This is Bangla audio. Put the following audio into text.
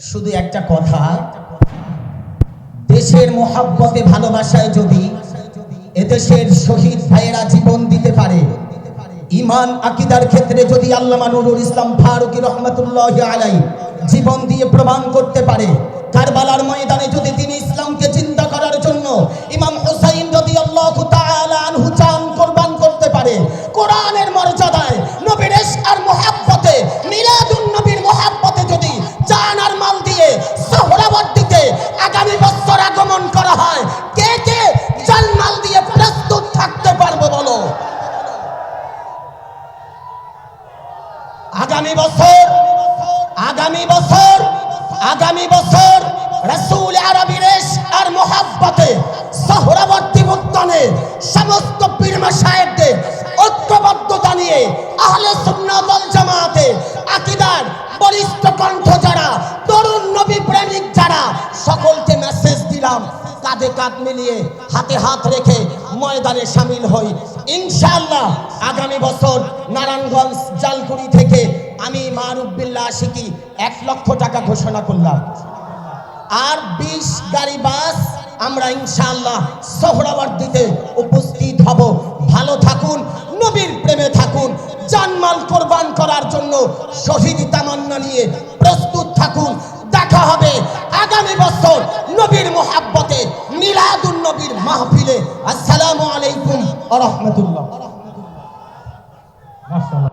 শুধু একটা কথা, দেশের মোহাব্বতে ভালোবাসায় যদি এদেশের শহীদ ভাইয়েরা জীবন দিতে পারে ইমান আকিদার ক্ষেত্রে যদি আল্লাহ নুরুল ইসলাম ফারুকি রহমতুল্লাহ আলাই জীবন দিয়ে প্রমাণ করতে পারে, কারবালার ময়দানে যদি তিনি ইসলামকে আগামী বছর আগামী বছর আগামী বছর রসুল আরবি রেশ আর মোহাব্বতে সহরাবর্তী উদ্যানে সমস্ত পীর মাসায়েবদের ঐক্যবদ্ধতা নিয়ে আহলে সুন্নাত ওয়াল জামাতে আকিদার বলিষ্ঠ কণ্ঠ যারা, তরুণ নবী প্রেমিক যারা, সকলকে মেসেজ দিলাম, কাঁধে কাঁধ মিলিয়ে হাতে হাত রেখে ময়দানে সামিল হই। ইনশাআল্লাহ আগামী বছর নারায়ণগঞ্জ জালকুড়ি থেকে আমি মারুবিল্লা আশিকি এক লক্ষ টাকা ঘোষণা করলাম। আর বিশ গাড়ি বাস আমরা ইনশাআল্লাহ সোহরাবর্তীতে উপস্থিত হব। ভালো থাকুন, নবীর প্রেমে থাকুন, জানমাল কোরবান করার জন্য শহীদ তামান্না নিয়ে প্রস্তুত থাকুন। দেখা হবে আগামী বছর নবীর মোহাব্বতে, মিলাদুন নবীর মাহফিলে। আসসালামু আলাইকুম আ রহমতুল্লাহ। nacional.